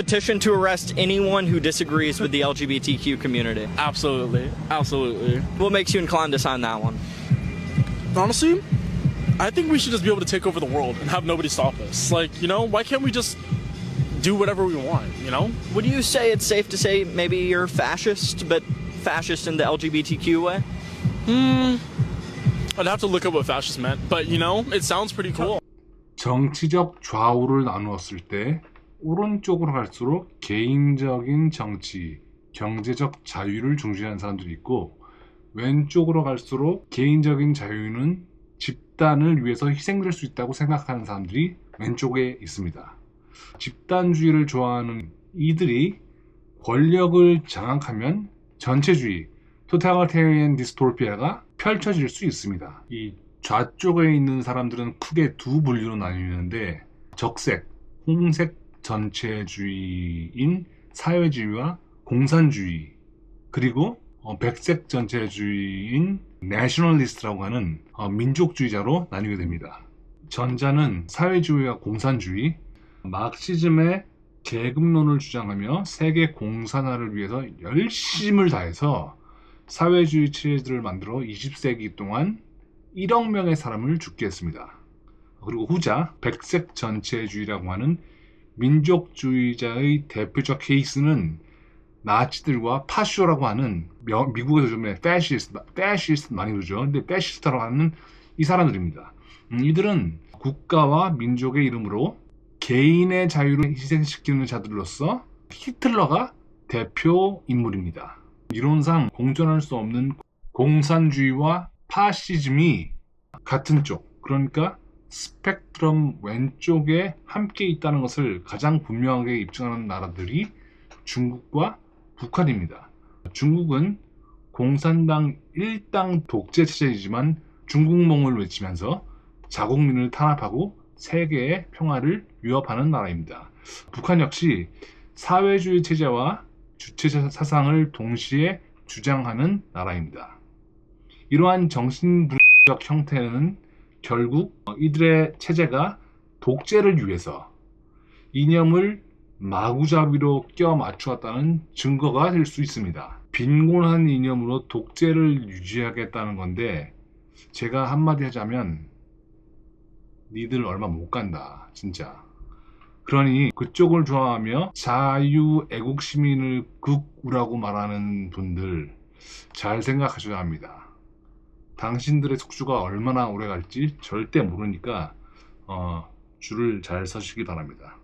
petition to arrest anyone who disagrees with the LGBTQ community. Absolutely. Absolutely. What makes you inclined to sign that one? Honestly, I think we should just be able to take over the world and have nobody stop us. Like, you know, why can't we just do whatever we want, you know? Would you say it's safe to say maybe you're fascist, but fascist in the LGBTQ way? I'd have to look up what fascist meant, but you know, it sounds pretty cool. 정치적 좌우를 나누었을 때 오른쪽으로 갈수록 개인적인 정치, 경제적 자유를 중시하는 사람들이 있고 왼쪽으로 갈수록 개인적인 자유는 집단을 위해서 희생될 수 있다고 생각하는 사람들이 왼쪽에 있습니다. 집단주의를 좋아하는 이들이 권력을 장악하면 전체주의, 토탈리테리안 디스토피아가 펼쳐질 수 있습니다. 이 좌쪽에 있는 사람들은 크게 두 분류로 나뉘는데 적색, 홍색 전체주의인 사회주의와 공산주의 그리고 어, 백색 전체주의인 내셔널리스트라고 하는 어, 민족주의자로 나뉘게 됩니다. 전자는 사회주의와 공산주의, 마르시즘의 계급론을 주장하며 세계 공산화를 위해서 열심을 다해서 사회주의 체제들을 만들어 20세기 동안 1억 명의 사람을 죽게 했습니다. 그리고 후자 백색 전체주의라고 하는 민족주의자의 대표적 케이스는 나치들과 파쇼라고 하는 며- 미국에서 요즘에 패시스트, 패시스트 많이 그러죠. 근데 패시스트라고 하는 이 사람들입니다. 음, 이들은 국가와 민족의 이름으로 개인의 자유를 희생시키는 자들로서 히틀러가 대표 인물입니다. 이론상 공존할 수 없는 공산주의와 파시즘이 같은 쪽, 그러니까 스펙트럼 왼쪽에 함께 있다는 것을 가장 분명하게 입증하는 나라들이 중국과 북한입니다. 중국은 공산당 일당 독재 체제이지만 중국몽을 외치면서 자국민을 탄압하고 세계의 평화를 위협하는 나라입니다. 북한 역시 사회주의 체제와 주체자 사상을 동시에 주장하는 나라입니다. 이러한 정신분석 형태는 결국 이들의 체제가 독재를 위해서 이념을 마구잡이로 껴 맞추었다는 증거가 될 수 있습니다. 빈곤한 이념으로 독재를 유지하겠다는 건데 제가 한마디 하자면 니들 얼마 못 간다 진짜 그러니 그쪽을 좋아하며 자유 애국 시민을 극우라고 말하는 분들 잘 생각하셔야 합니다. 당신들의 숙주가 얼마나 오래 갈지 절대 모르니까 어, 줄을 잘 서시기 바랍니다.